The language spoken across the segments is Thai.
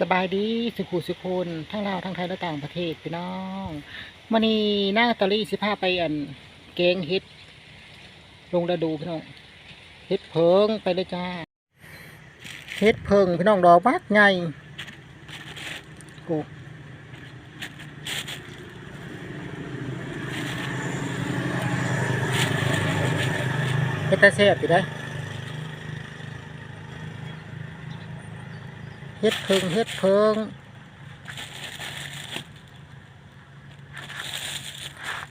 สบายดีสุขุสุคนทั้งลาวทั้งไทยและต่างประเทศพี่น้องมันนี้หน้าตอรี่สิพาไปอันเกงเฮ็ดลงระดูพี่น้องเฮ็ดเพิงไปเลยจ้าเฮ็ดเพิงพี่น้องดอกบักไงโอ้เฮ็ดตาแซ่บอยู่ได้ เฮ็ดเพิงเฮ็ดเพิง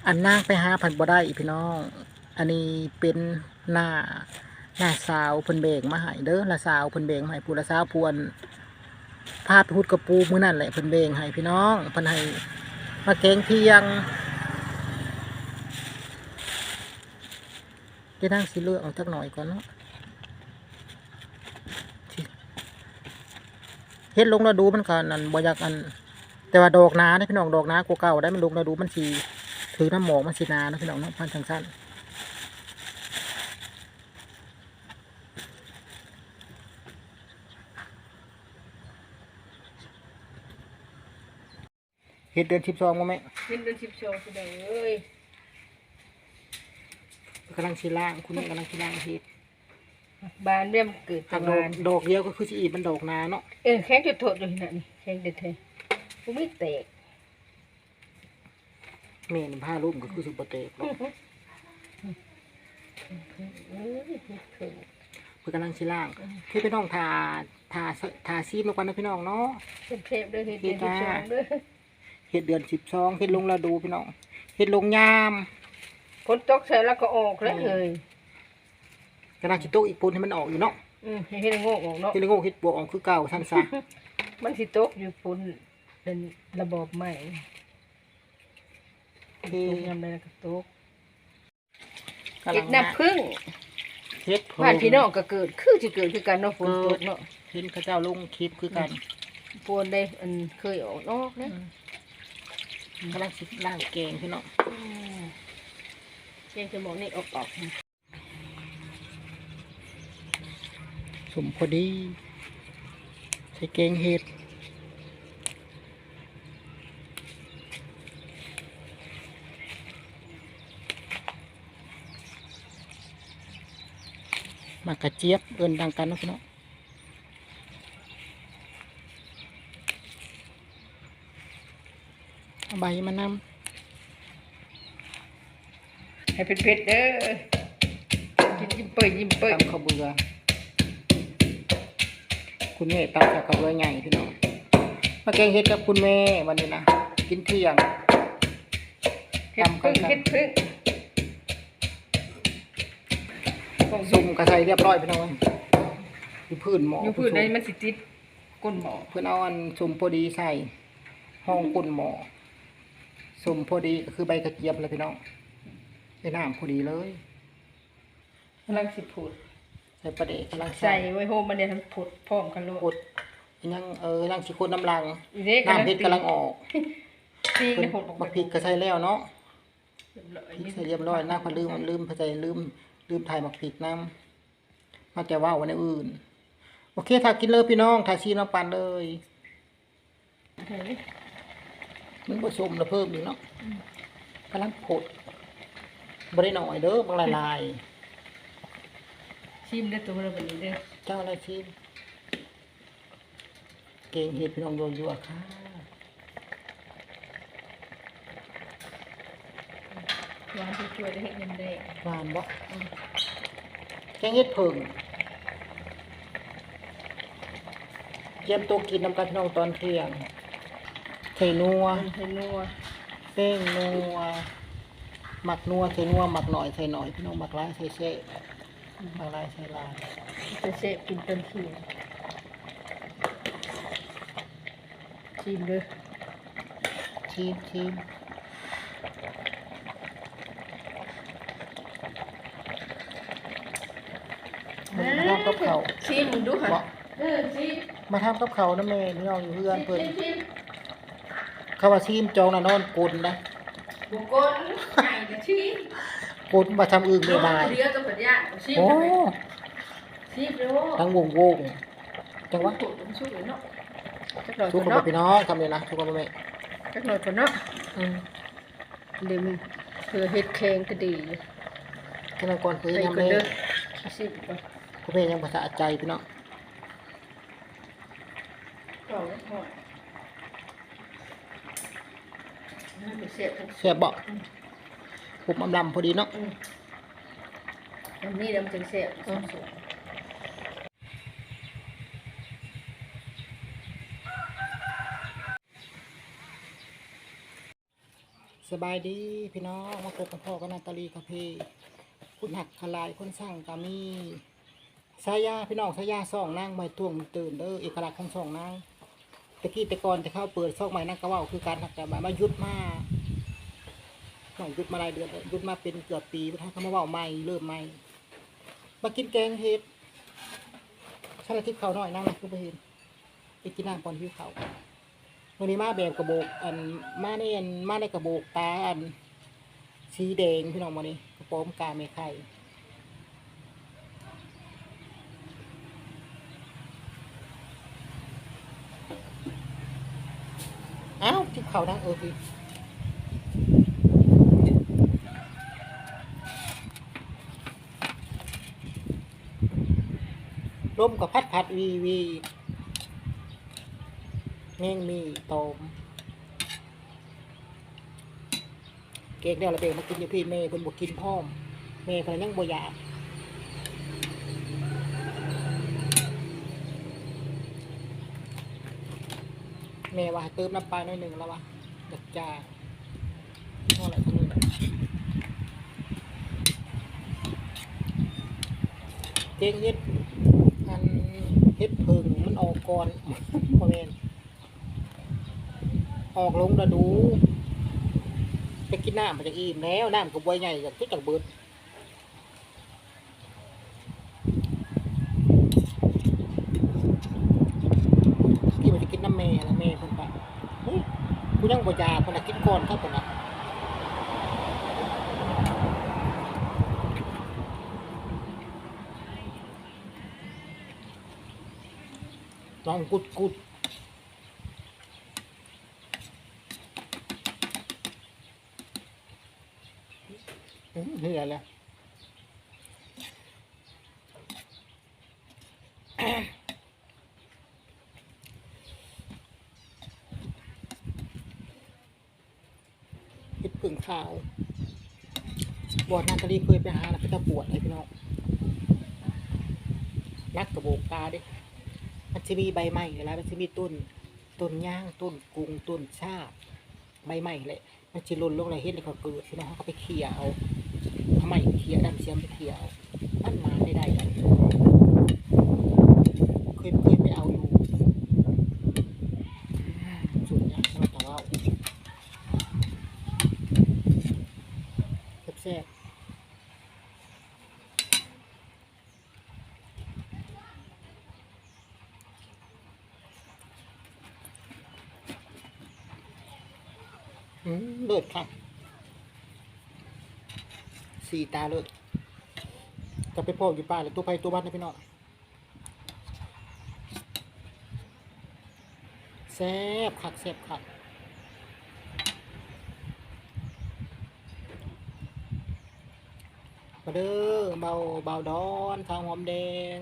อันนางไปหาผันบ่ได้อีพี่น้อง อันนี้เป็นหน้าหน้าสาวเพิ่นเบงมาให้เด้อละสาวเพิ่นเบงมาให้ผู้ละสาวพวนพาไปหุดกระปูมือนั่นแหละเพิ่นเบงให้พี่น้องพิ่นให้มาแกงเที่ยงจะนั่งสิเลือกเอาจักหน่อยก่อนเนาะ เฮ็ดลงแล้วดูมันก็นั่นบ่อยากอัน แต่ว่าดอกนาได้พี่น้องดอกนากว่าเก่าได้มันลงแล้วดูมันสิถือน้ำหมอกมันสินานะพี่น้องเนาะพันทางสั้นเฮ็ดเดือนสิบสองมั้งไหมเป็นเดือนสิบสองสิได้เอ้ยกำลังสิล่างคุณแม่กำลังสิล่างเฮ็ด บานเรียมเกิดหัตะกดอกวานดอกเดียวก็คือสิอีมันดอกนาเนาะเออแข้งจุดโทษอยู่ที่นั่นนี่แข้งเด็ดเทกูไม่แตกแม่นผ้ารูปก็คือสุปเตกเนาะเอ้ยเพิ่งเพื่อกำลังสิล่างคือพี่น้องทาทาทาซีมลงไปนะพี่น้องเนาะ เป็นเทพเด้อเฮ็ดเดือนสิบสองเด้อเฮ็ดเดือนสิบสองเฮ็ดลงระดูพี่น้องเฮ็ดลงยาม ฝนตกใส่แล้วก็ออกแล้วเลย กำลังสิโตกอีกปูนให้มันออกอยู่เนาะอืมให้เฮ็ดให้โง่ออกเนาะเฮ็ดละโง่เฮ็ดบวกออกคือเก่าท่านซะ มันสิตกอยู่ฝนเป็นระบบใหม่ตกยามใดแล้วก็ตกกำเฮ็ลัดงน้ำพึ่งเฮ็ดเพิ่บ้านพี่น้องก็เกิด คือสิเกิดคือกันเนาะฝนตกเนาะเห็นเขาเจ้าลงคลิปคือกันปวนได้อันเคยออกนอกนะกำลังสิล่างแกงพี่น้องเช่นจะบอกนี่ออกออก สมพอดี ใส่แกงเห็ดมากระเจี๊ยบเอินดังกันเนาะพี่น้องเอาใบมานให้เผ็ดๆเด้อกินยิ้มเปิดยิ้มำเปิดตำข้าวเบือ คุณแม่ตำจากข้าวเบือใหญ่พี่น้องมาแกงเห็ดกับคุณแม่วันนี้นะกินเที่ยงเผ็ดพึ่งเผ็ดพึ่งซุ่มกระใสเรียบร้อยพี่น้องอยู่พื้นหมออยู่พื้นในมันสิติดก้นหมอเพื่อนเอาอันซุ่มพอดีใส่ห้องก้นหมอซุ่มพอดีก็คือใบกระเจี๊ยบเลยพี่น้องใส่น้ำพอดีเลยกำลังสิผุด ใส่ประเดกกำลังใส่ไว้โฮมมันเนี่ยทั้งผุดพร้อมกันโลกดดยังเออยังสิคนน้ำลังอีเด้น้ำพริกกำลังออกตีเพิ่กันนผุดบักพริกก็ใส่แล้วเนาะเรียบร้อยพริกใส่เรียบร้อยหน้าพอลืมลืมพอใจลืมลืมถ่ายบักพริกน้ำมาแต่ว่าวันอื่น โอเคถ้ากินเลยพี่น้องถ้าซีน้ำปันเลยมันผสมแล้วเพิ่มอีกเนาะกำลังผดบริหน่อยเด้อบางละลาย ชิมได้ตัวเราแบบนี้เด้อเจ้าอะไรชิมเก่งเห็ดพี่น้องโยนยัวค่ะหวานช่วยๆได้เห็นเงินได้หวานบ่แกงเห็ดเพิ่งเยี่ยมตัวกินน้ำกันพี่น้องตอนเที่ยงใส่นัวมันให้นัวเป้งนัวหมักนัวใส่นัวหมักหน่อยใส่หน่อยพี่น้องหมักหลายใส่เซ่ หมักหลายใส่หลายจะเสพกินเต็มที่ชิมเด้อชิมชิมมันมาทำกับเขาวชิมดูค่ะบ่เออชิมมาทำกับเขาวนะแม่พี่น้องอยู่เพื่อนเพิ่นชิมชิมเขาว่าชิมจองนะนอนกลนนะบุกนใหญ่จะชิม กลนมาทำอึ่งไม่บายเดียวตัวปัญญาชิมโอ้ใช่ไหมชิมเร็วทั้งวงวงจังหวะถูกต้องช่วยเนาะจักหน่อยทุก่กอนคนเนาะพี่น้องทำเลยนะทุกคนพ่อแม่จักหน่อยก่อนเนาะอืมเดี๋ยวมันเพื่อเฮ็ดแข็งก็ดีอยู่แค่นั้นก่อนคือใส่ยังก่อนไม่เด้อสิบก่อนพ่อแม่ยังภาษาใจพี่น้องเอาไว้ก่อนน่าจะเสียบทั้งเสียบเบาะ ผมอำลำพอดีเนาะอืมอันนี้เราจะเสียบสองส่วนสบายดีพี่น้องมาพบกับพ่อกับนาตาลีคาเฟ่คุณหักขลายคนสร้างกามีสายาพี่น้องสายาซ่องนางไม่ท่วงตื่นเด้อเอกลักษณ์ของซ่องนางตะกี้แต่ก่อนจะเข้าเปิดซ่องใหม่นางกระว่าวคือการหักแต่มามายุดมาห น่อยยุดมาหลายเดือนแล้วยุดมาเป็นเกือบปีถ้าเขามาว่าใหม่เริ่มใหม่มากินแกงเห็ดชาลทิพย์เขาหน่อยนั่งนะคือไปเห็นไปกินน้ำก่อนที่เขาวันนี้มาแบบกระโบกอันมาในอันมาในกระโบกตาอันสีแดงพี่น้องวันนี้กระโปรงกาไม่ไข่อ้าวทิพเขาดังเออพี่ ลมกับพัดพัดวีวีแมงมีตอมเก๊กเดียวละเบงมากินอยู่พี่เมย์เพิ่นบ่กินพร้อม เมย์เพิ่นยังบ่อยากแม่ว่าเติมน้ำปลาหน่อยหนึ่งแล้ววะดักจ้าเท่าไหร่เท่านี้เจ๊งเฮ็ดอันเฮ็ดเพิงมันออ ก่อนบ่แม่นออกลงระดูไปกินน้ำมันจะอิ่มแล้วน้ำก็บวยใหญ่จากทุกจากเบิดที่มันจะกินน้ำแม่แล้วแม่คนไปเฮ้ยกูยังบ่อยาคนละกินก่อนครับคนละ ลองกุดกุดอื้อเหนื่อยแล้วเห็ดผึ่งขาว บอดนาตาลีเคยไปหาแล้วก็จะปวดเลยพี่น้องนักกระโบกตาดิ มันจะมีใบใหม่อยู่แล้วมันจะมีต้นต้นย่างต้นกุงต้นชาบใบไม้เลยมันจะหล่นลงอะไรเห็นในเขาเกิดใช่ไหมเขาไปเคลียร์เอาทำไมเคลียดำเสียมไปเคลียเอามันมาได้ได้เลยคยเคยไปเอาอยู่อืมสุดยอดแต่ว่า แซ่บๆอืมเลิศค่ะสีตาเลิศจะไปพ่ออยู่ป่าหรือตัวไปตัวบ้านนะพี่น้องแซ่บคักแซ่บคักมาเด้อเบาเบาดอนข้าวหอมแดง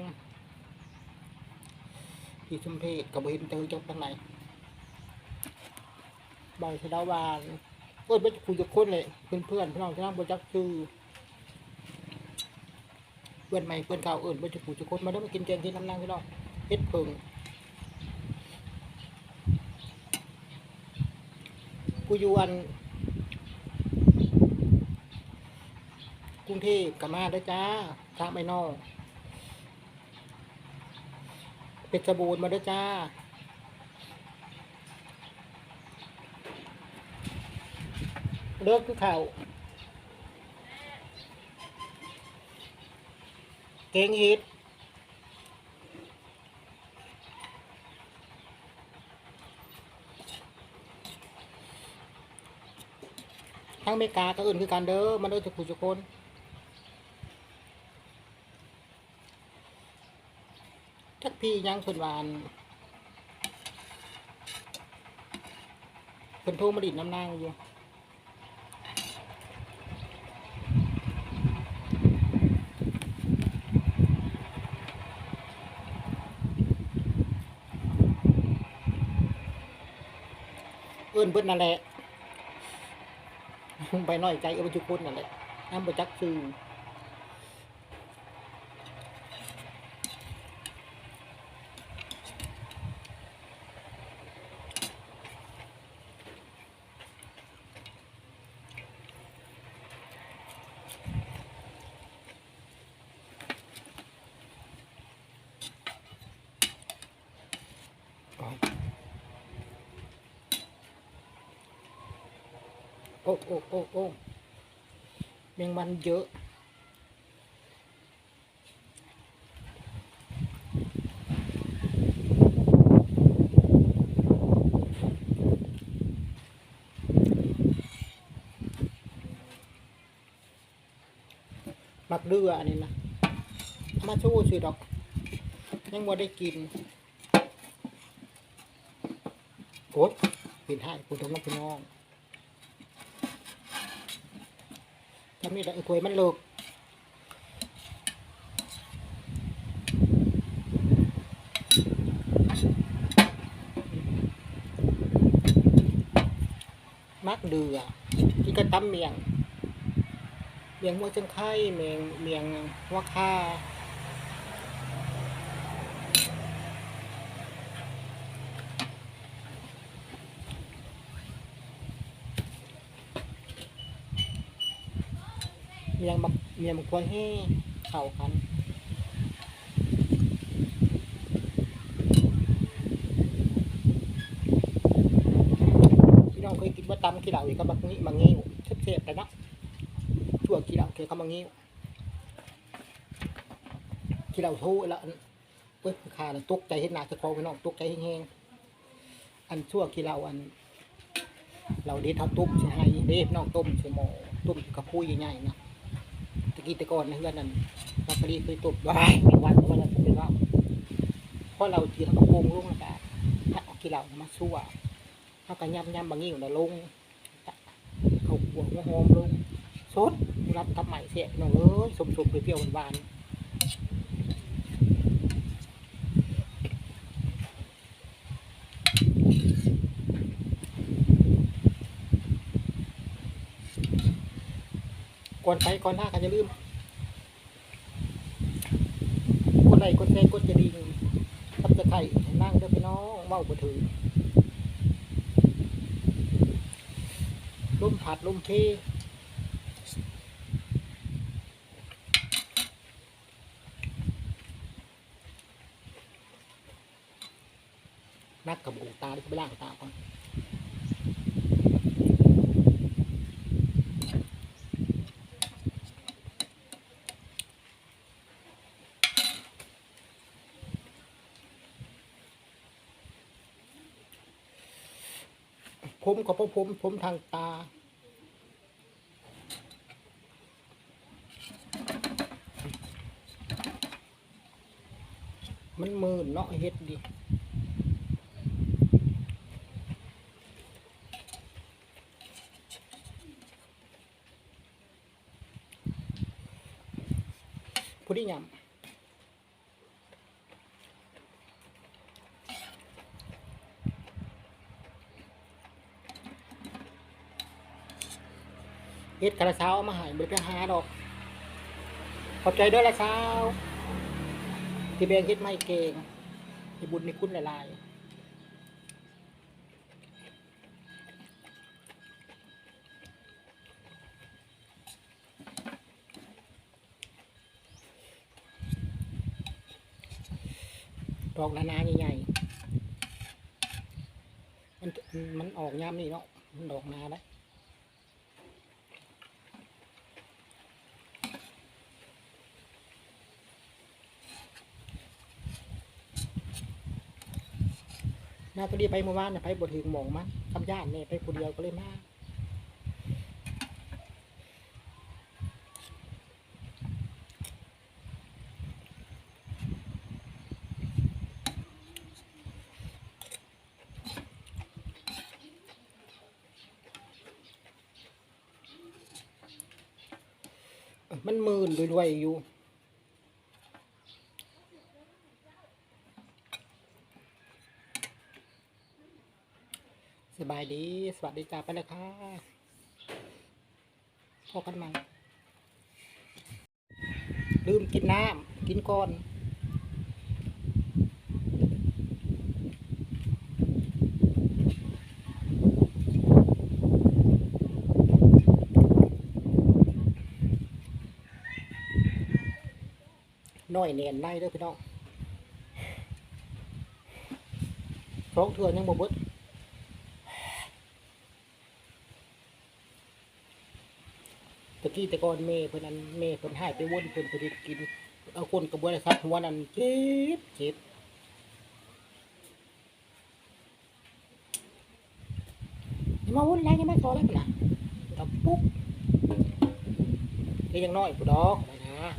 พี่ชุมเพศกับเห็นเจอจังทางไหนใบสะดาวาน เอ้ยไม่คุยกับคนเลยเพื่อนเพื่อนพี่น้องที่นั่งบนจักชื่อเพื่อนใหม่เพื่อนเก่าเอื่นไม่จะคุยกับคนมาเด้มากินแกงที่น้ำนางพี่น้องเฮ็ดเพิงกูอยู่อันกรุงเทพกลับมาเด้จ้าทางไปนอกเพชรบูรณ์มาเด้จ้า เลิกคือข่าวเก่งฮิตทั้งอเมริกาก็อื่นคือกันเด้อมาเด้อทุกผู้ทุกคนจักพี่ยังเพิ่นวาอันพิ่นโทรมาดิดน้ำนางอยู่ อิ้นเพิ่นนั่นแหละไปน้อยใจเอาไปจุกคนนั่นแหละน้ำบ่จักษ์คือ โอ้โอ้โอ้โอ้แมงวันเยอะมักเดืออันนี้นะ มาชู้สิดอก ยังบ่ได้กิน โอ๊ยปิดให้คุณทงน้องพี่น้องำนี่แหละควยมันลูกมักเดือที่ก็ตั้มเมียงเมียงหัวจังไข่เมียงเมียงหัวคา เมียงบักเมียงบักควายแห้เข้ากันพี่น้องเคยกินว่าตำขี้เหล่าอีกก็บักนี้มางิ้วเทบๆแต่นะชั่วขี้เหล่าเคยเขามางิ้ขี้เหล่าทูแล้วอันเว้ยขาดตกใจเห็นหนาจะคอพี่น้องตกใจแห้งๆอันชั่วขี้เหล่าอันเราเด็ดท่าต้มใช่ไหมเด็ดน้องต้มใช่หมอต้มกระพุ้ยใหญ่ๆนะ อีตะกอนนะเพื่อนนั่นมาปรี่เคยตบไว้ในวันวันนั้นเป็นว่าเพราะเราจีเราก็โกงลุงแล้วถ้าเอาขี้เหล่ามาชั่วเขาก็ย่ำย่ำบางีอยู่นะลงเขาหัวหอมลงสดรับทำใหม่เสียน้องเอ้ยสมๆเปรี้ยวๆหวานๆ ก่อนไปก่อนหน้ากันจะลืมกดไลค์กดแชร์กดกระดิ่งทับตะไคร้นั่งเด้อพี่น้องเมาบ่ถือลมผัดลมเพนักกับอูตาที่ไปล่างตาก่อน กับพวกผมผมทางตา มันมืนเนาะเฮ็ดดิผู้ที่ยำ ดกระเช้าเอามาหายบริไปหาดอก ขอบใจด้วยละเช้า ที่แบงเฮ็ดไม่เก่งที่บุญในคุณหลายๆดอกนานาใหญ่ๆมันมันออกยามนี่เนาะ มันดอกนาได้ นาตาลีไปเมื่อวานน่ะไปบดถึงหมองมันทำญานเนี่ยไปคนเดียวก็เลยมากมันมื่นรวยๆอยู่ สบายดี สวัสดีจ้าไปเลยค่ะพอกันใหม่ลืมกินน้ำกินก่อนน้อยเนียนในเด้อพี่น้องท้องเถื่อนยังบ่เบิด ตะกี้แต่ก่อนเมย์เพิ่นนั้นเมย์เพิ่นให้ไปวนเพิ่นไปกิน เอาคนกระบวนการหัวนั้นเจ็บเจ็บอย่ามาวนไรอย่ามาขอแล้วนะทำปุ๊บก็ยังน้อยปุ๊ดอกนะ